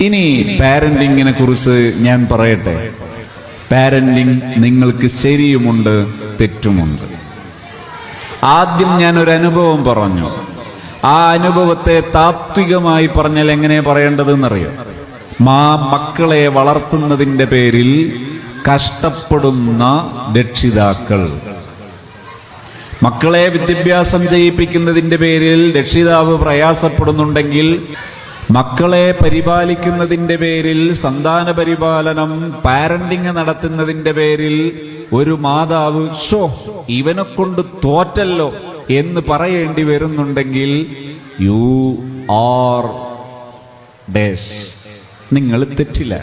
ഇനി പാരന്റിങ്ങിനെ കുറിച്ച് ഞാൻ പറയട്ടെ. പാരന്റിങ് നിങ്ങൾക്ക് ശരിയുമുണ്ട് തെറ്റുമുണ്ട്. ആദ്യം ഞാൻ ഒരു അനുഭവം പറഞ്ഞു. ആ അനുഭവത്തെ താത്വികമായി പറഞ്ഞാൽ എങ്ങനെ പറയേണ്ടതെന്നറിയോ? മാ മക്കളെ വളർത്തുന്നതിന്റെ പേരിൽ കഷ്ടപ്പെടുന്ന രക്ഷിതാക്കൾ. മക്കളെ വിദ്യാഭ്യാസം ചെയ്യിപ്പിക്കുന്നതിന്റെ പേരിൽ രക്ഷിതാവ് പ്രയാസപ്പെടുന്നുണ്ടെങ്കിൽ മക്കളെ പരിപാലിക്കുന്നതിന്റെ പേരിൽ സന്താന പരിപാലനം പാരന്റിങ് നടത്തുന്നതിന്റെ പേരിൽ ഒരു മാതാവ് ഷോ ഇവനെ കൊണ്ട് തോറ്റല്ലോ എന്ന് പറയേണ്ടി വരുന്നുണ്ടെങ്കിൽ യു ആർ ഡേഷ്. നിങ്ങൾ തെറ്റില്ല.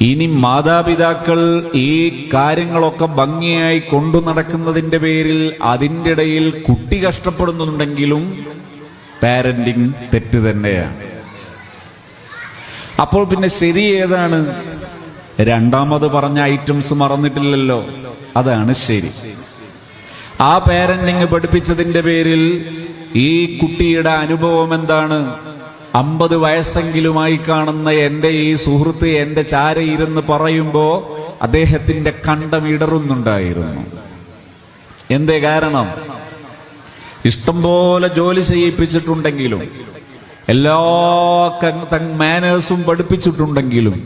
ഇനി മാതാപിതാക്കൾ ഈ കാര്യങ്ങളൊക്കെ ഭംഗിയായി കൊണ്ടു നടക്കുന്നതിന്റെ പേരിൽ അതിന്റെ ഇടയിൽ കുട്ടി കഷ്ടപ്പെടുന്നുണ്ടെങ്കിലും പാരന്റിങ് തെറ്റ് തന്നെയാണ്. അപ്പോൾ പിന്നെ ശരി ഏതാണ്? രണ്ടാമത് പറഞ്ഞ ഐറ്റംസ് മറന്നിട്ടില്ലല്ലോ. അതാണ് ശരി. ആ പാരന്റിങ് പഠിപ്പിച്ചതിന്റെ പേരിൽ ഈ കുട്ടിയുടെ അനുഭവം എന്താണ്? അമ്പത് വയസ്സെങ്കിലുമായി കാണുന്ന എന്റെ ഈ സുഹൃത്ത് എന്റെ ചാരയിരുന്ന് പറയുമ്പോ അദ്ദേഹത്തിന്റെ കണ്ടം ഇടറുന്നുണ്ടായിരുന്നു. എന്തേ കാരണം? ഇഷ്ടംപോലെ ജോലി ചെയ്യിപ്പിച്ചിട്ടുണ്ടെങ്കിലും എല്ലാ മാനേഴ്സും പഠിപ്പിച്ചിട്ടുണ്ടെങ്കിലും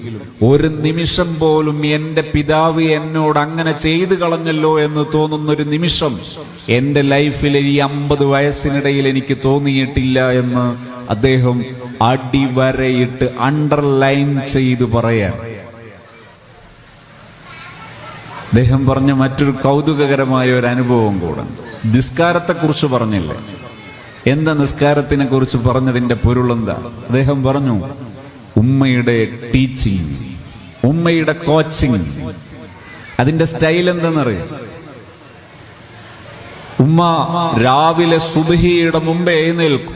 ഒരു നിമിഷം പോലും എന്റെ പിതാവ് എന്നോട് അങ്ങനെ ചെയ്തു കളഞ്ഞല്ലോ എന്ന് തോന്നുന്ന ഒരു നിമിഷം എന്റെ ലൈഫിൽ ഈ അമ്പത് വയസ്സിനിടയിൽ എനിക്ക് തോന്നിയിട്ടില്ല എന്ന് അദ്ദേഹം അടിവരയിട്ട് അണ്ടർലൈൻ ചെയ്ത് പറയാൻ അദ്ദേഹം പറഞ്ഞ മറ്റൊരു കൗതുകകരമായ ഒരു അനുഭവം കൂടെ നിസ്കാരത്തെ കുറിച്ച് പറഞ്ഞില്ലേ? എന്താ നിസ്കാരത്തിനെ കുറിച്ച് പറഞ്ഞതിന്റെ പൊരുളെന്താ? അദ്ദേഹം പറഞ്ഞു ഉമ്മയുടെ ടീച്ചിങ് ഉമ്മയുടെ കോച്ചിങ് അതിന്റെ സ്റ്റൈൽ എന്തെന്നറിയാം? ഉമ്മ രാവിലെ സുബഹിയുടെ മുമ്പേ എഴുന്നേൽക്കും.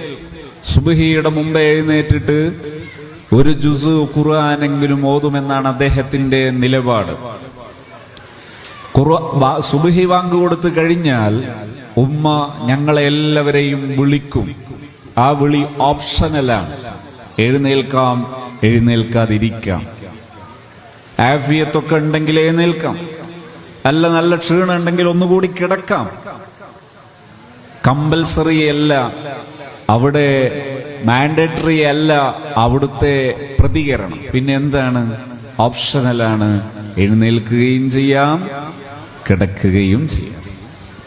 സുബഹിയുടെ മുമ്പേ എഴുന്നേറ്റിട്ട് ഒരു ജുസ് ഖുർആാനെങ്കിലും ഓതുമെന്നാണ് അദ്ദേഹത്തിന്റെ നിലപാട്. സുബഹി വാങ്ക് കൊടുത്തു കഴിഞ്ഞാൽ ഉമ്മ ഞങ്ങളെ എല്ലാവരെയും വിളിക്കും. ആ വിളി ഓപ്ഷനലാണ്. എഴുന്നേൽക്കാം എഴുന്നേൽക്കാതിരിക്കാം. ആഫിയത്തൊക്കെ ഉണ്ടെങ്കിൽ എഴുന്നേൽക്കാം. അല്ല നല്ല ക്ഷീണം ഉണ്ടെങ്കിൽ ഒന്നുകൂടി കിടക്കാം. കമ്പൽസറി അല്ല അവിടെ മാൻഡേറ്ററി അല്ല അവിടുത്തെ പ്രതികരണം. പിന്നെ എന്താണ്? ഓപ്ഷനലാണ്. എഴുന്നേൽക്കുകയും ചെയ്യാം കിടക്കുകയും ചെയ്യാം.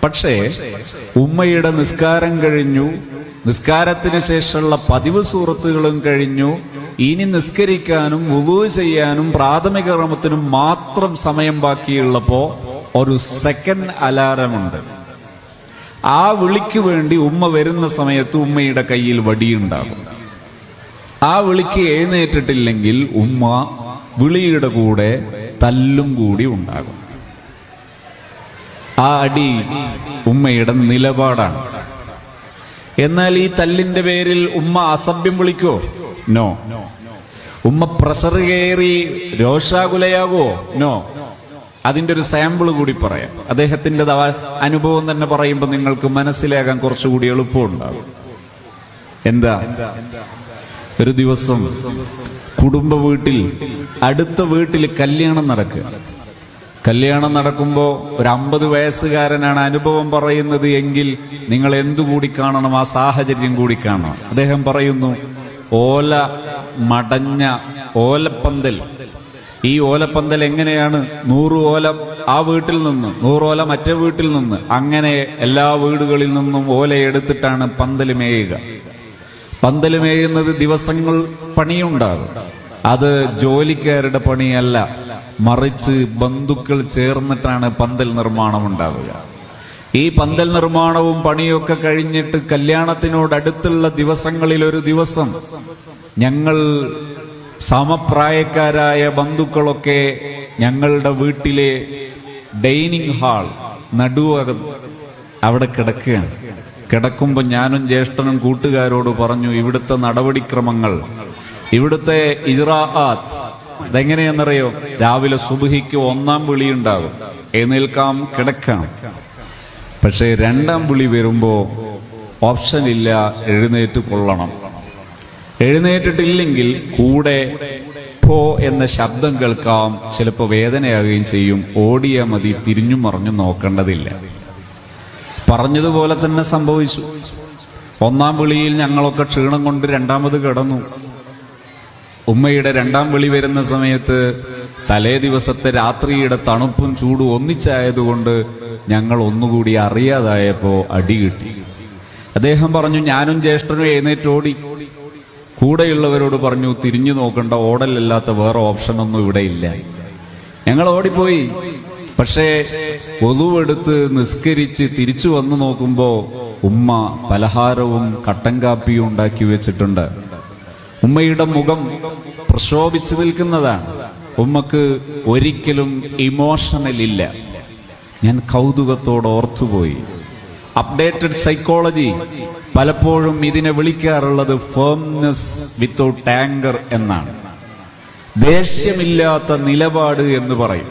പക്ഷേ ഉമ്മയുടെ നിസ്കാരം കഴിഞ്ഞു നിസ്കാരത്തിന് ശേഷമുള്ള പതിവ് സുഹൃത്തുക്കളും കഴിഞ്ഞു. ഇനി നിസ്കരിക്കാനും വുളു ചെയ്യാനും പ്രാഥമിക ക്രമത്തിനും മാത്രം സമയം ബാക്കിയുള്ളപ്പോ ഒരു സെക്കൻഡ് അലാറമുണ്ട് ആ വിളിക്ക് വേണ്ടി ഉമ്മ വരുന്ന സമയത്ത് ഉമ്മയുടെ കയ്യിൽ വടിയുണ്ടാകും. ആ വിളിക്ക് എഴുന്നേറ്റിട്ടില്ലെങ്കിൽ ഉമ്മ വിളിയുടെ കൂടെ തല്ലും കൂടി ഉണ്ടാകും. ആ അടി ഉമ്മയുടെ നിലപാടാണ്. എന്നാൽ ഈ തല്ലിന്റെ പേരിൽ ഉമ്മ അസഭ്യം വിളിക്കോ നോ. ഉമ്മ പ്രഷർ കയറി രോഷാകുലയാകോ നോ. അതിന്റെ ഒരു സാമ്പിൾ കൂടി പറയാം. അദ്ദേഹത്തിന്റെ അനുഭവം തന്നെ പറയുമ്പോൾ നിങ്ങൾക്ക് മനസ്സിലാകാൻ കുറച്ചുകൂടി എളുപ്പമുണ്ടാകും. എന്താ? ഒരു ദിവസം കുടുംബ വീട്ടിൽ അടുത്ത വീട്ടിൽ കല്യാണം നടക്കുക. കല്യാണം നടക്കുമ്പോൾ ഒരു അമ്പത് വയസ്സുകാരനാണ് അനുഭവം പറയുന്നത് എങ്കിൽ നിങ്ങൾ എന്തുകൂടി കാണണം? ആ സാഹചര്യം കൂടി കാണണം. അദ്ദേഹം പറയുന്നു ഓല മടഞ്ഞ ഓലപ്പന്തൽ. ഈ ഓലപ്പന്തൽ എങ്ങനെയാണ്? നൂറ് ഓല ആ വീട്ടിൽ നിന്ന് നൂറോല മറ്റേ വീട്ടിൽ നിന്ന്. അങ്ങനെ എല്ലാ വീടുകളിൽ നിന്നും ഓല എടുത്തിട്ടാണ് പന്തൽ മേയുക. പന്തൽ മേയുന്നത് ദിവസങ്ങൾ പണിയുണ്ടാകും. അത് ജോലിക്കാരുടെ പണിയല്ല. മറിച്ച് ബന്ധുക്കൾ ചേർന്നിട്ടാണ് പന്തൽ നിർമ്മാണം ഉണ്ടാവുക. ഈ പന്തൽ നിർമ്മാണവും പണിയൊക്കെ കഴിഞ്ഞിട്ട് കല്യാണത്തിനോടടുത്തുള്ള ദിവസങ്ങളിൽ ഒരു ദിവസം ഞങ്ങൾ സമപ്രായക്കാരായ ബന്ധുക്കളൊക്കെ ഞങ്ങളുടെ വീട്ടിലെ ഡൈനിങ് ഹാൾ നടുവകം അവിടെ കിടക്കുകയാണ്. കിടക്കുമ്പോൾ ഞാനും ജ്യേഷ്ഠനും കൂട്ടുകാരോട് പറഞ്ഞു ഇവിടുത്തെ നടപടിക്രമങ്ങൾ ഇവിടുത്തെ ഇജ്രാആത്ത് അതെങ്ങനെയെന്നറിയോ? രാവിലെ സുബഹിക്ക് ഒന്നാം വിളിയുണ്ടാകും. എഴുന്നേൽക്കാം കിടക്കാം. പക്ഷേ രണ്ടാം വിളി വരുമ്പോ ഓപ്ഷൻ ഇല്ല എഴുന്നേറ്റ് കൊള്ളണം. എഴുന്നേറ്റിട്ടില്ലെങ്കിൽ കൂടെ പോ എന്ന ശബ്ദം കേൾക്കാം. ചിലപ്പോൾ വേദനയാകുകയും ചെയ്യും. ഓടിയാ മതി തിരിഞ്ഞു മറിഞ്ഞു നോക്കേണ്ടതില്ല. പറഞ്ഞതുപോലെ തന്നെ സംഭവിച്ചു. ഒന്നാം വിളിയിൽ ഞങ്ങളൊക്കെ ക്ഷീണം കൊണ്ട് രണ്ടാമത് കിടന്നു. ഉമ്മയുടെ രണ്ടാം വിളി വരുന്ന സമയത്ത് തലേ ദിവസത്തെ രാത്രിയുടെ തണുപ്പും ചൂടും ഒന്നിച്ചായതുകൊണ്ട് ഞങ്ങൾ ഒന്നുകൂടി അറിയാതായപ്പോ അടി കിട്ടി. അദ്ദേഹം പറഞ്ഞു ഞാനും ജ്യേഷ്ഠനും എഴുന്നേറ്റോടി കൂടെയുള്ളവരോട് പറഞ്ഞു തിരിഞ്ഞു നോക്കേണ്ട ഓടലല്ലാത്ത വേറെ ഓപ്ഷനൊന്നും ഇവിടെ ഇല്ല. ഞങ്ങൾ ഓടിപ്പോയി. പക്ഷേ ഒതുവെടുത്ത് നിസ്കരിച്ച് തിരിച്ചു വന്നു നോക്കുമ്പോ ഉമ്മ പലഹാരവും കട്ടൻ കാപ്പിയും ഉണ്ടാക്കി വെച്ചിട്ടുണ്ട്. ഉമ്മയുടെ മുഖം പ്രക്ഷോഭിച്ചു നിൽക്കുന്നതാണ്. ഉമ്മക്ക് ഒരിക്കലും ഇമോഷണൽ ഇല്ല. ഞാൻ കൗതുകത്തോട് ഓർത്തുപോയി. അപ്ഡേറ്റഡ് സൈക്കോളജി പലപ്പോഴും ഇതിനെ വിളിക്കാറുള്ളത് ഫേംനെസ് വിത്തൗട്ട് ആങ്കർ എന്നാണ്. ദേഷ്യമില്ലാത്ത നിലപാട് എന്ന് പറയും.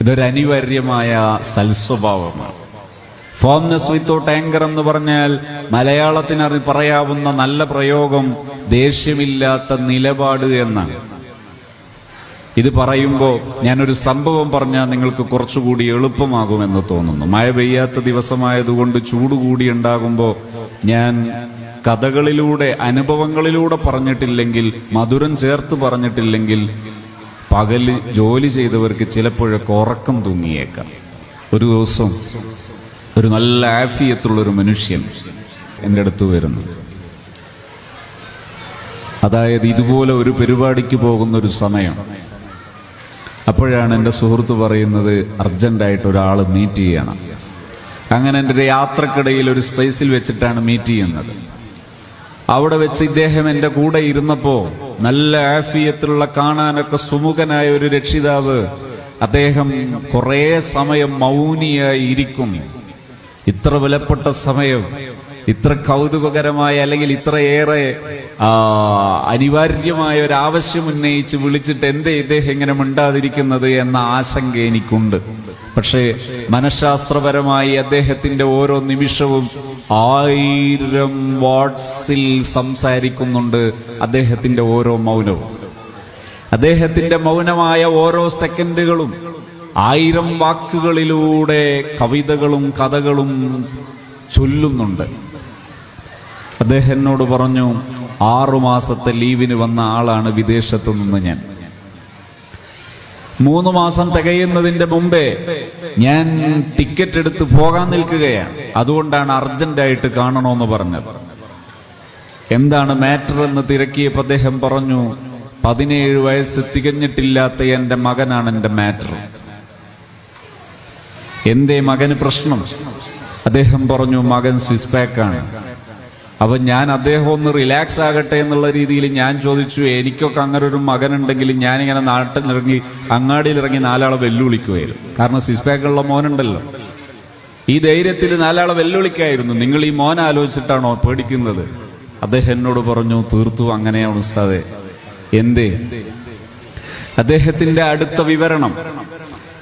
ഇതൊരു അനിവാര്യമായ സൽസ്വഭാവമാണ്. ഫോംനെസ് വിത്തൗട്ട് ആങ്കർ എന്ന് പറഞ്ഞാൽ മലയാളത്തിന് പറയാവുന്ന നല്ല പ്രയോഗം ദേഷ്യമില്ലാത്ത നിലപാട് എന്നാണ്. ഇത് പറയുമ്പോൾ ഞാനൊരു സംഭവം പറഞ്ഞാൽ നിങ്ങൾക്ക് കുറച്ചുകൂടി എളുപ്പമാകുമെന്ന് തോന്നുന്നു. മഴ പെയ്യാത്ത ദിവസമായതുകൊണ്ട് ചൂട് കൂടി ഉണ്ടാകുമ്പോൾ ഞാൻ കഥകളിലൂടെ അനുഭവങ്ങളിലൂടെ പറഞ്ഞിട്ടില്ലെങ്കിൽ മധുരം ചേർത്ത് പറഞ്ഞിട്ടില്ലെങ്കിൽ പകൽ ജോലി ചെയ്തവർക്ക് ചിലപ്പോഴൊക്കെ ഉറക്കം തൂങ്ങിയേക്കാം. ഒരു ദിവസം ഒരു നല്ല ആഫിയത്തുള്ളൊരു മനുഷ്യൻ എന്റെ അടുത്ത് വരുന്നു. അതായത് ഇതുപോലെ ഒരു പരിപാടിക്ക് പോകുന്ന ഒരു സമയം. അപ്പോഴാണ് എന്റെ സുഹൃത്ത് പറയുന്നത് അർജന്റായിട്ട് ഒരാൾ മീറ്റ് ചെയ്യണം. അങ്ങനെ എന്റെ യാത്രക്കിടയിൽ ഒരു സ്പേസിൽ വെച്ചിട്ടാണ് മീറ്റ് ചെയ്യുന്നത്. അവിടെ വെച്ച് ഇദ്ദേഹം എന്റെ കൂടെ ഇരുന്നപ്പോൾ നല്ല ആഫിയത്തിലുള്ള കാണാനൊക്കെ സുമുഖനായ ഒരു രക്ഷിതാവ് അദ്ദേഹം കുറേ സമയം മൗനിയായി ഇരിക്കും. ഇത്ര വിലപ്പെട്ട സമയം ഇത്ര കൗതുകകരമായ അല്ലെങ്കിൽ ഇത്രയേറെ അനിവാര്യമായ ഒരു ആവശ്യം ഉന്നയിച്ച് വിളിച്ചിട്ട് എന്തേ ഇദ്ദേഹം ഇങ്ങനെ മിണ്ടാതിരിക്കുന്നത് എന്ന ആശങ്ക എനിക്കുണ്ട്. പക്ഷേ മനഃശാസ്ത്രപരമായി അദ്ദേഹത്തിന്റെ ഓരോ നിമിഷവും ആയിരം വാട്സിൽ സംസാരിക്കുന്നുണ്ട് അദ്ദേഹത്തിന്റെ ഓരോ മൗനവും. അദ്ദേഹത്തിന്റെ മൗനമായ ഓരോ സെക്കൻഡുകളും ആയിരം വാക്കുകളിലൂടെ കവിതകളും കഥകളും ചൊല്ലുന്നുണ്ട്. അദ്ദേഹം എന്നോട് പറഞ്ഞു ആറു മാസത്തെ ലീവിന് വന്ന ആളാണ് വിദേശത്തു നിന്ന് ഞാൻ. മൂന്ന് മാസം തികയുന്നതിന്റെ മുമ്പേ ഞാൻ ടിക്കറ്റ് എടുത്ത് പോകാൻ നിൽക്കുകയാണ്. അതുകൊണ്ടാണ് അർജന്റായിട്ട് കാണണമെന്ന് പറഞ്ഞത്. എന്താണ് മാറ്റർ എന്ന് തിരക്കിയപ്പോൾ അദ്ദേഹം പറഞ്ഞു പതിനേഴ് വയസ്സ് തികഞ്ഞിട്ടില്ലാത്ത എന്റെ മകനാണ് എന്റെ മാറ്റർ. എന്തേ മകന് പ്രശ്നം? അദ്ദേഹം പറഞ്ഞു മകൻ സ്വിസ് പാക്കാണ്. അപ്പൊ ഞാൻ അദ്ദേഹം ഒന്ന് റിലാക്സ് ആകട്ടെ എന്നുള്ള രീതിയിൽ ഞാൻ ചോദിച്ചു എനിക്കൊക്കെ അങ്ങനെ ഒരു മകനുണ്ടെങ്കിൽ ഞാനിങ്ങനെ നാട്ടിലിറങ്ങി അങ്ങാടിയിൽ ഇറങ്ങി നാലാളെ വെല്ലുവിളിക്കുമായിരുന്നു കാരണം സിസ്പാക്കുള്ള മോനുണ്ടല്ലോ. ഈ ധൈര്യത്തിൽ നാലാളെ വെല്ലുവിളിക്കായിരുന്നു. നിങ്ങൾ ഈ മോൻ ആലോചിച്ചിട്ടാണോ പേടിക്കുന്നത്? അദ്ദേഹം എന്നോട് പറഞ്ഞു തീർത്തു അങ്ങനെയാണ് ഉസ്താദെ. എന്തേ? അദ്ദേഹത്തിന്റെ അടുത്ത വിവരണം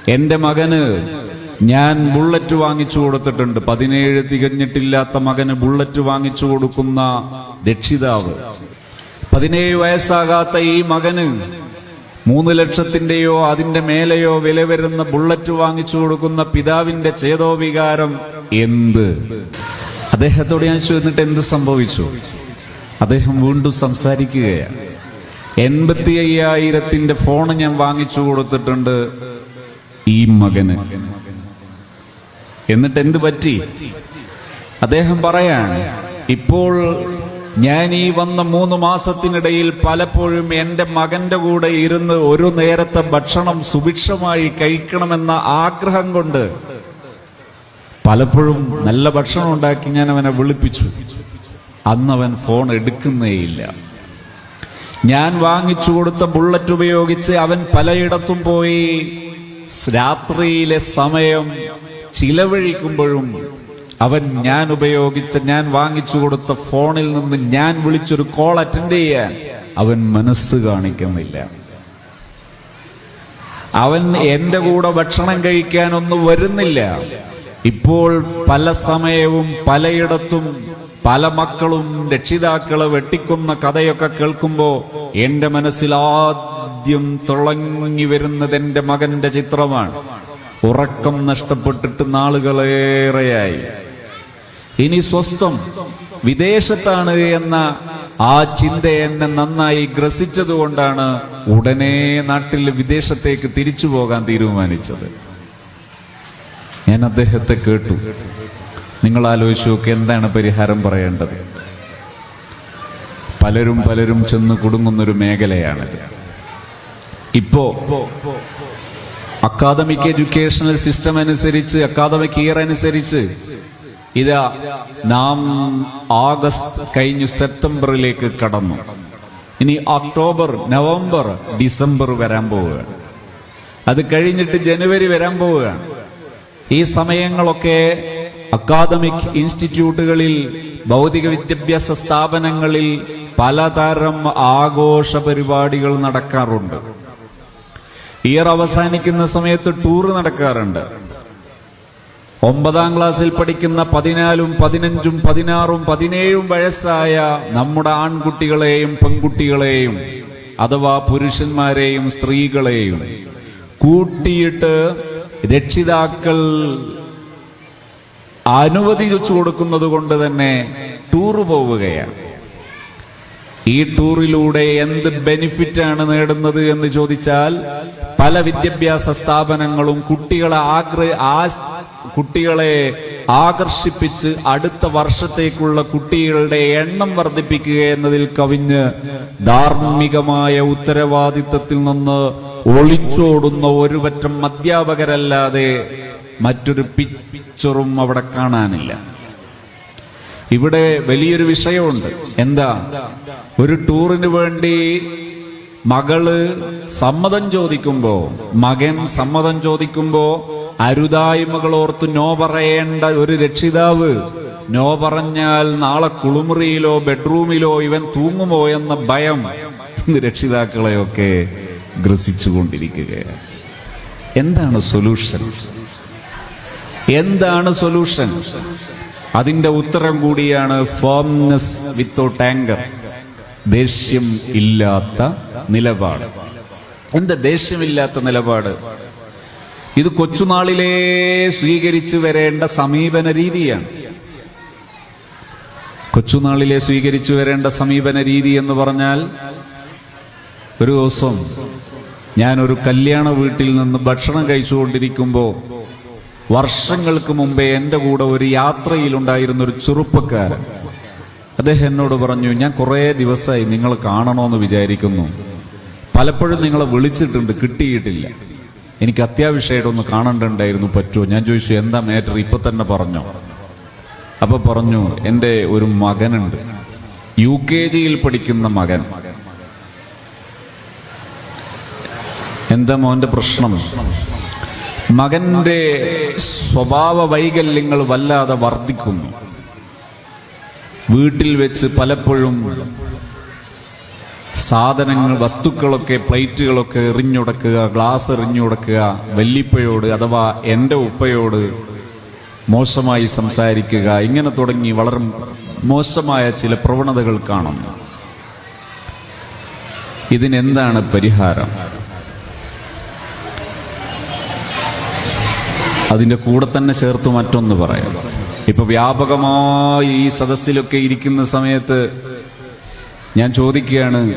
എന്റെ മകന് ഞാൻ ബുള്ളറ്റ് വാങ്ങിച്ചു കൊടുത്തിട്ടുണ്ട്. പതിനേഴ് തികഞ്ഞിട്ടില്ലാത്ത മകന് ബുള്ളറ്റ് വാങ്ങിച്ചു കൊടുക്കുന്ന രക്ഷിതാവ്. പതിനേഴ് വയസ്സാകാത്ത ഈ മകന് മൂന്ന് ലക്ഷത്തിന്റെയോ അതിന്റെ മേലെയോ വില വരുന്ന ബുള്ളറ്റ് വാങ്ങിച്ചു കൊടുക്കുന്ന പിതാവിന്റെ ചേതോവികാരം എന്ത്? അദ്ദേഹത്തോട് ഞാൻ ചോദിച്ചിട്ട് എന്ത് സംഭവിച്ചു? അദ്ദേഹം വീണ്ടും സംസാരിക്കുകയാണ്. എൺപത്തി അയ്യായിരത്തിന്റെ ഫോൺ ഞാൻ വാങ്ങിച്ചു കൊടുത്തിട്ടുണ്ട് ഈ മകന്. എന്നിട്ട് എന്ത് പറ്റി? അദ്ദേഹം പറയാണ് ഇപ്പോൾ ഞാൻ ഈ വന്ന മൂന്ന് മാസത്തിനിടയിൽ പലപ്പോഴും എന്റെ മകന്റെ കൂടെ ഇരുന്ന് ഒരു നേരത്തെ ഭക്ഷണം സുഭിക്ഷമായി കഴിക്കണമെന്ന ആഗ്രഹം കൊണ്ട് പലപ്പോഴും നല്ല ഭക്ഷണം ഉണ്ടാക്കി ഞാൻ അവനെ വിളിപ്പിച്ചു. അന്നവൻ ഫോൺ എടുക്കുന്നേയില്ല ഞാൻ വാങ്ങിച്ചു കൊടുത്ത ബുള്ളറ്റ് ഉപയോഗിച്ച് അവൻ പലയിടത്തും പോയി. രാത്രിയിലെ സമയം ചിലവഴിക്കുമ്പോഴും അവൻ ഞാൻ ഉപയോഗിച്ച ഞാൻ വാങ്ങിച്ചു കൊടുത്ത ഫോണിൽ നിന്ന് ഞാൻ വിളിച്ചൊരു കോൾ അറ്റൻഡ് ചെയ്യാൻ അവൻ മനസ്സ് കാണിക്കുന്നില്ല. അവൻ എന്റെ കൂടെ ഭക്ഷണം കഴിക്കാനൊന്നും വരുന്നില്ല. ഇപ്പോൾ പല സമയവും പലയിടത്തും പല മക്കളും രക്ഷിതാക്കളെ വെട്ടിക്കുന്ന കഥയൊക്കെ കേൾക്കുമ്പോ എന്റെ മനസ്സിൽ ആദ്യം തിളങ്ങി വരുന്നത് എന്റെ മകന്റെ ചിത്രമാണ്. ഉറക്കം നഷ്ടപ്പെട്ടിട്ട് നാളുകളേറെയായി. ഇനി സ്വസ്ഥം വിദേശത്താണ് എന്ന ആ ചിന്ത എന്നെ നന്നായി ഗ്രസിച്ചതുകൊണ്ടാണ് ഉടനെ നാട്ടിൽ വിദേശത്തേക്ക് തിരിച്ചു പോകാൻ തീരുമാനിച്ചത്. ഞാൻ അദ്ദേഹത്തെ കേട്ടു. നിങ്ങൾ ആലോചിച്ചു നോക്കി എന്താണ് പരിഹാരം പറയേണ്ടത്. പലരും പലരും ചെന്ന് കുടുങ്ങുന്നൊരു മേഖലയാണിത്. ഇപ്പോ അക്കാദമിക് എഡ്യൂക്കേഷണൽ സിസ്റ്റം അനുസരിച്ച് അക്കാദമിക് ഇയർ അനുസരിച്ച് ഇതാ നാം ആഗസ്റ്റ് കഴിഞ്ഞു സെപ്റ്റംബറിലേക്ക് കടന്നു. ഇനി ഒക്ടോബർ നവംബർ ഡിസംബർ വരാൻ പോവുകയാണ്. അത് കഴിഞ്ഞിട്ട് ജനുവരി വരാൻ പോവുകയാണ്. ഈ സമയങ്ങളൊക്കെ അക്കാദമിക് ഇൻസ്റ്റിറ്റ്യൂട്ടുകളിൽ ഭൗതിക വിദ്യാഭ്യാസ സ്ഥാപനങ്ങളിൽ പലതരം ആഘോഷ പരിപാടികൾ നടക്കാറുണ്ട്. ഇയർ അവസാനിക്കുന്ന സമയത്ത് ടൂർ നടക്കാറുണ്ട്. ഒമ്പതാം ക്ലാസ്സിൽ പഠിക്കുന്ന പതിനാലും പതിനഞ്ചും പതിനാറും പതിനേഴും വയസ്സായ നമ്മുടെ ആൺകുട്ടികളെയും പെൺകുട്ടികളെയും അഥവാ പുരുഷന്മാരെയും സ്ത്രീകളെയും കൂട്ടിയിട്ട് രക്ഷിതാക്കൾ അനുവദിച്ചു കൊടുക്കുന്നത് കൊണ്ട് തന്നെ ടൂർ പോവുകയാണ്. ഈ ടൂറിലൂടെ എന്ത് ബെനിഫിറ്റ് ആണ് നേടുന്നത് എന്ന് ചോദിച്ചാൽ പല വിദ്യാഭ്യാസ സ്ഥാപനങ്ങളും കുട്ടികളെ ആഗ്ര ആ കുട്ടികളെ ആകർഷിപ്പിച്ച് അടുത്ത വർഷത്തേക്കുള്ള കുട്ടികളുടെ എണ്ണം വർദ്ധിപ്പിക്കുക എന്നതിൽ കവിഞ്ഞ് ധാർമ്മികമായ ഉത്തരവാദിത്തത്തിൽ നിന്ന് ഒളിച്ചോടുന്ന ഒരുപറ്റം അധ്യാപകരല്ലാതെ മറ്റൊരു പിക്ചറും അവിടെ കാണാനില്ല. ഇവിടെ വലിയൊരു വിഷയമുണ്ട്. എന്താ? ഒരു ടൂറിന് വേണ്ടി മകൾ സമ്മതം ചോദിക്കുമ്പോ മകൻ സമ്മതം ചോദിക്കുമ്പോ അരുതായ്മകൾ ഓർത്ത് നോ പറയേണ്ട ഒരു രക്ഷിതാവ് നോ പറഞ്ഞാൽ നാളെ കുളിമുറിയിലോ ബെഡ്റൂമിലോ ഇവൻ തൂങ്ങുമോ എന്ന ഭയം ഇന്ന് രക്ഷിതാക്കളെയൊക്കെ ഗ്രസിച്ചുകൊണ്ടിരിക്കുകയാണ് എന്താണ് സൊല്യൂഷൻ എന്താണ് സൊല്യൂഷൻ അതിന്റെ ഉത്തരം കൂടിയാണ് ഫേംനെസ് വിത്തൗട്ട് ആങ്കർ ദേഷ്യം ഇല്ലാത്ത നിലപാട്. എന്താ ദേഷ്യമില്ലാത്ത നിലപാട്? ഇത് കൊച്ചുനാളിലേ സ്വീകരിച്ചു വരേണ്ട സമീപന രീതിയാണ്. കൊച്ചുനാളിലെ സ്വീകരിച്ചു വരേണ്ട സമീപന രീതി എന്ന് പറഞ്ഞാൽ ഒരു ദിവസം ഞാനൊരു കല്യാണ വീട്ടിൽ നിന്ന് ഭക്ഷണം കഴിച്ചുകൊണ്ടിരിക്കുമ്പോൾ വർഷങ്ങൾക്ക് മുമ്പേ എന്റെ കൂടെ ഒരു യാത്രയിലുണ്ടായിരുന്ന ഒരു ചെറുപ്പക്കാരൻ. അദ്ദേഹം എന്നോട് പറഞ്ഞു ഞാൻ കുറേ ദിവസമായി നിങ്ങൾ കാണണമെന്ന് വിചാരിക്കുന്നു. പലപ്പോഴും നിങ്ങളെ വിളിച്ചിട്ടുണ്ട് കിട്ടിയിട്ടില്ല. എനിക്ക് അത്യാവശ്യമായിട്ടൊന്ന് കാണണ്ടുണ്ടായിരുന്നു പറ്റുമോ? ഞാൻ ചോദിച്ചു എന്താ മാറ്റർ? ഇപ്പം തന്നെ പറഞ്ഞോ. അപ്പോൾ പറഞ്ഞു എന്റെ ഒരു മകനുണ്ട്. യു കെ ജിയിൽ പഠിക്കുന്ന മകൻ. എന്താ മോന്റെ പ്രശ്നം? മകന്റെ സ്വഭാവ വൈകല്യങ്ങൾ വല്ലാതെ വർദ്ധിക്കുന്നു. വീട്ടിൽ വെച്ച് പലപ്പോഴും സാധനങ്ങൾ വസ്തുക്കളൊക്കെ പ്ലേറ്റുകളൊക്കെ എറിഞ്ഞുടക്കുക ഗ്ലാസ് എറിഞ്ഞുടക്കുക വല്ലിപ്പയോട് അഥവാ എന്റെ ഉപ്പയോട് മോശമായി സംസാരിക്കുക ഇങ്ങനെ തുടങ്ങി വളരെ മോശമായ ചില പ്രവണതകൾ കാണുന്നു. ഇതിനെന്താണ് പരിഹാരം? അതിന്റെ കൂടെ തന്നെ ചേർത്ത് മറ്റൊന്ന് പറയാം. ഇപ്പൊ വ്യാപകമായി ഈ സദസ്സിലൊക്കെ ഇരിക്കുന്ന സമയത്ത് ഞാൻ ചോദിക്കുകയാണ്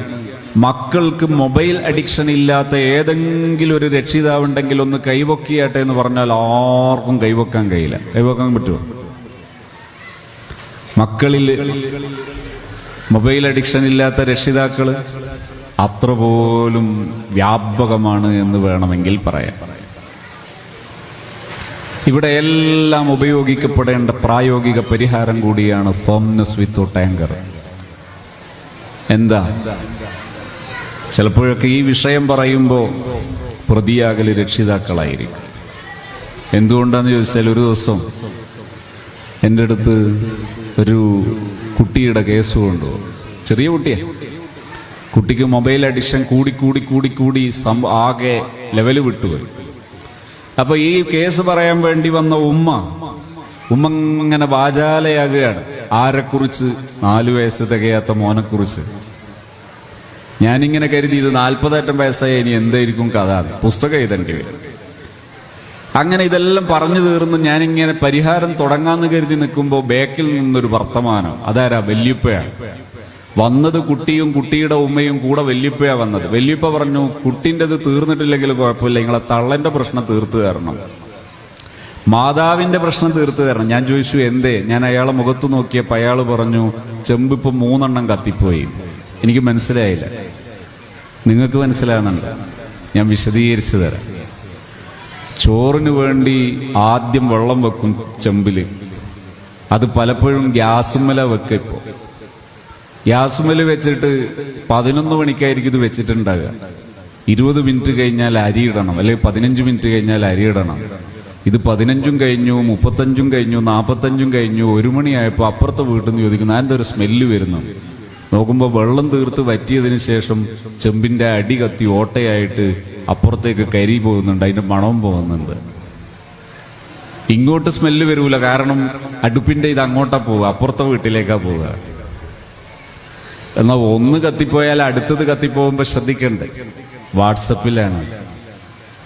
മക്കൾക്ക് മൊബൈൽ അഡിക്ഷൻ ഇല്ലാത്ത ഏതെങ്കിലും ഒരു രക്ഷിതാവുണ്ടെങ്കിൽ ഒന്ന് കൈവക്കിയാട്ടെ എന്ന് പറഞ്ഞാൽ ആർക്കും കൈവക്കാൻ കഴിയില്ല. കൈവക്കാൻ പറ്റുമോ? മക്കളിൽ മൊബൈൽ അഡിക്ഷൻ ഇല്ലാത്ത രക്ഷിതാക്കൾ അത്ര പോലും വ്യാപകമാണ് എന്ന് വേണമെങ്കിൽ പറയാം. ഇവിടെ എല്ലാം ഉപയോഗിക്കപ്പെടേണ്ട പ്രായോഗിക പരിഹാരം കൂടിയാണ് ഫോംനസ് വിത്തൗട്ട് ടാങ്കർ എന്താ? ചിലപ്പോഴൊക്കെ ഈ വിഷയം പറയുമ്പോൾ പ്രതിയാകൽ രക്ഷിതാക്കളായിരിക്കും. എന്തുകൊണ്ടാന്ന് ചോദിച്ചാൽ ഒരു ദിവസം എന്റെ അടുത്ത് ഒരു കുട്ടിയുടെ കേസ് കൊണ്ടുപോകും ചെറിയ കുട്ടിയാണ് കുട്ടിക്ക് മൊബൈൽ അഡിക്ഷൻ കൂടി കൂടി കൂടി കൂടി സം ആകെ ലെവൽ വിട്ടുപോയി. അപ്പൊ ഈ കേസ് പറയാൻ വേണ്ടി വന്ന ഉമ്മ ഉമ്മ ഇങ്ങനെ വാചാലയാകുകയാണ്. ആരെക്കുറിച്ച് നാലു വയസ്സ് തികയാത്ത മോനെക്കുറിച്ച് ഞാനിങ്ങനെ കരുതി ഇത് നാൽപ്പതറ്റം വയസ്സായി ഇനി എന്തായിരിക്കും കഥ? പുസ്തകം എഴുതേണ്ടി വരും. അങ്ങനെ ഇതെല്ലാം പറഞ്ഞു തീർന്ന് ഞാനിങ്ങനെ പരിഹാരം തുടങ്ങാന്ന് കരുതി നിൽക്കുമ്പോൾ ബേക്കിൽ നിന്നൊരു വർത്തമാനം. അതാരാ? വല്യപ്പയാണ്. വന്നത് കുട്ടിയും കുട്ടിയുടെ ഉമ്മയും കൂടെ വല്യപ്പയാ വന്നത്. വല്യപ്പ പറഞ്ഞു കുട്ടിന്റെത് തീർന്നിട്ടില്ലെങ്കിൽ കുഴപ്പമില്ല നിങ്ങളെ തള്ളന്റെ പ്രശ്നം തീർത്തു തരണം. മാതാവിന്റെ പ്രശ്നം തീർത്തു തരണം. ഞാൻ ചോദിച്ചു എന്തേ? ഞാൻ അയാളെ മുഖത്ത് നോക്കിയപ്പോൾ അയാൾ പറഞ്ഞു ചെമ്പ് ഇപ്പൊ മൂന്നെണ്ണം കത്തിപ്പോയി. എനിക്ക് മനസ്സിലായില്ല. നിങ്ങൾക്ക് മനസ്സിലാകുന്നുണ്ട് ഞാൻ വിശദീകരിച്ചു തരാം. ചോറിന് വേണ്ടി ആദ്യം വെള്ളം വെക്കും ചെമ്പിൽ. അത് പലപ്പോഴും ഗ്യാസുമ്മല വെക്കും ഇപ്പോ. ഗ്യാസുമ്മൽ വെച്ചിട്ട് പതിനൊന്ന് മണിക്കായിരിക്കും ഇത് വെച്ചിട്ടുണ്ടാകുക ഇരുപത് മിനിറ്റ് കഴിഞ്ഞാൽ അരി ഇടണം. അല്ലെങ്കിൽ പതിനഞ്ച് മിനിറ്റ് കഴിഞ്ഞാൽ അരി ഇടണം. ഇത് പതിനഞ്ചും കഴിഞ്ഞു മുപ്പത്തഞ്ചും കഴിഞ്ഞു നാൽപ്പത്തഞ്ചും കഴിഞ്ഞു ഒരു മണിയായപ്പോൾ അപ്പുറത്തെ വീട്ടിൽ നിന്ന് ചോദിക്കുന്നു അതിന്റെ ഒരു സ്മെല്ല് വരുന്നു? നോക്കുമ്പോൾ വെള്ളം തീർത്ത് വറ്റിയതിന് ശേഷം ചെമ്പിന്റെ അടി കത്തി ഓട്ടയായിട്ട് അപ്പുറത്തേക്ക് കരി പോകുന്നുണ്ട് അതിന്റെ മണവും പോകുന്നുണ്ട്. ഇങ്ങോട്ട് സ്മെല്ല് വരൂല കാരണം അടുപ്പിന്റെ ഇത് അങ്ങോട്ടാ പോവുക അപ്പുറത്തെ വീട്ടിലേക്കാ പോവുക. എന്നാൽ ഒന്ന് കത്തിപ്പോയാൽ അടുത്തത് കത്തിപ്പോകുമ്പോൾ ശ്രദ്ധിക്കണ്ടേ? വാട്സപ്പിലാണ്.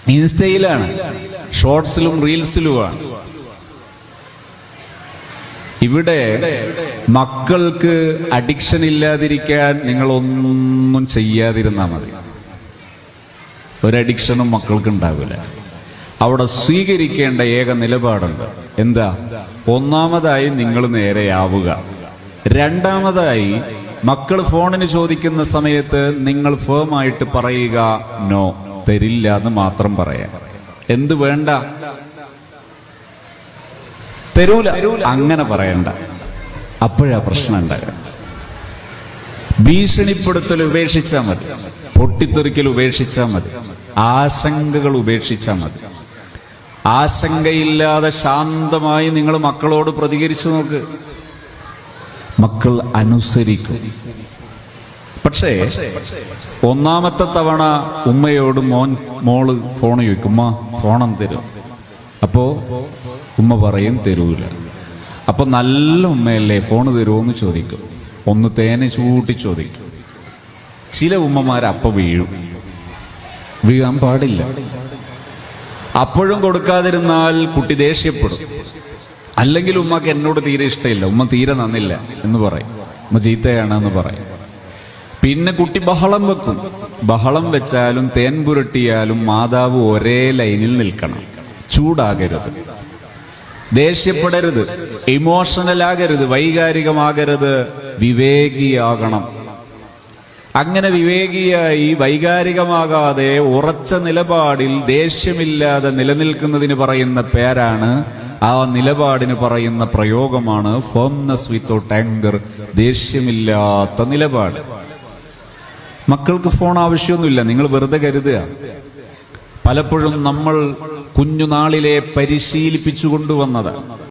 ഇൻസ്റ്റയിലാണ്. ഷോർട്സിലും റീൽസിലുമാണ്. ഇവിടെ മക്കൾക്ക് അഡിക്ഷൻ ഇല്ലാതിരിക്കാൻ നിങ്ങൾ ഒന്നും ചെയ്യാതിരുന്നാൽ മതി ഒരഡിക്ഷനും മക്കൾക്ക് ഉണ്ടാവില്ല. അവിടെ സ്വീകരിക്കേണ്ട ഏക നിലപാടുണ്ട്. എന്താ? ഒന്നാമതായി നിങ്ങൾ നേരെയാവുക രണ്ടാമതായി മക്കൾ ഫോണിന് ചോദിക്കുന്ന സമയത്ത് നിങ്ങൾ ഫേമായിട്ട് പറയുക നോ തരില്ല എന്ന് മാത്രം പറയാം. എന്ത് വേണ്ട? തരൂല. അങ്ങനെ പറയണ്ട. അപ്പോഴാ പ്രശ്നം ഉണ്ടാകുക ഭീഷണിപ്പെടുത്തൽ ഉപേക്ഷിച്ചാൽ മതി. പൊട്ടിത്തെറിക്കൽ ഉപേക്ഷിച്ചാൽ മതി. ആശങ്കകൾ ഉപേക്ഷിച്ചാൽ മതി. ആശങ്കയില്ലാതെ ശാന്തമായി നിങ്ങൾ മക്കളോട് പ്രതികരിച്ചു നോക്ക്. മക്കൾ അനുസരിക്കും. പക്ഷേ ഒന്നാമത്തെ തവണ ഉമ്മയോട് മോൻ മോൾ ഫോൺ ചോദിക്കും ഉമ്മ ഫോണം തരും. അപ്പോ ഉമ്മ പറയും തരൂല. അപ്പൊ നല്ല ഉമ്മയല്ലേ ഫോൺ തരുമോന്ന് ചോദിക്കും. ഒന്ന് തേനെ ചൂട്ടി ചോദിക്കും. ചില ഉമ്മമാർ അപ്പ വീഴും. വീഴാൻ പാടില്ല. അപ്പോഴും കൊടുക്കാതിരുന്നാൽ കുട്ടി ദേഷ്യപ്പെടും. അല്ലെങ്കിൽ ഉമ്മക്ക് എന്നോട് തീരെ ഇഷ്ടമില്ല. ഉമ്മ തീരെ നന്നില്ല എന്ന് പറയും. ഉമ്മ ചീത്തയാണ് എന്ന് പറയും. പിന്നെ കുട്ടി ബഹളം വെക്കും. ബഹളം വെച്ചാലും തേൻ പുരട്ടിയാലും മാതാവ് ഒരേ ലൈനിൽ നിൽക്കണം. ചൂടാകരുത്. ദേഷ്യപ്പെടരുത്. ഇമോഷണൽ ആകരുത്. വൈകാരികമാകരുത്. വിവേകിയാകണം. അങ്ങനെ വിവേകിയായി വൈകാരികമാകാതെ ഉറച്ച നിലപാടിൽ ദേഷ്യമില്ലാതെ നിലനിൽക്കുന്നതിന് പറയുന്ന പേരാണ് ആ നിലപാടിന് പറയുന്ന പ്രയോഗമാണ് ഫേംനെസ് വിത്തൗട്ട് ആങ്കർ ദേഷ്യമില്ലാത്ത നിലപാട്. മക്കൾക്ക് ഫോൺ ആവശ്യമൊന്നുമില്ല നിങ്ങൾ വെറുതെ കരുതുക. പലപ്പോഴും നമ്മൾ കുഞ്ഞുനാളിലെ പരിശീലിപ്പിച്ചു കൊണ്ടുവന്നത്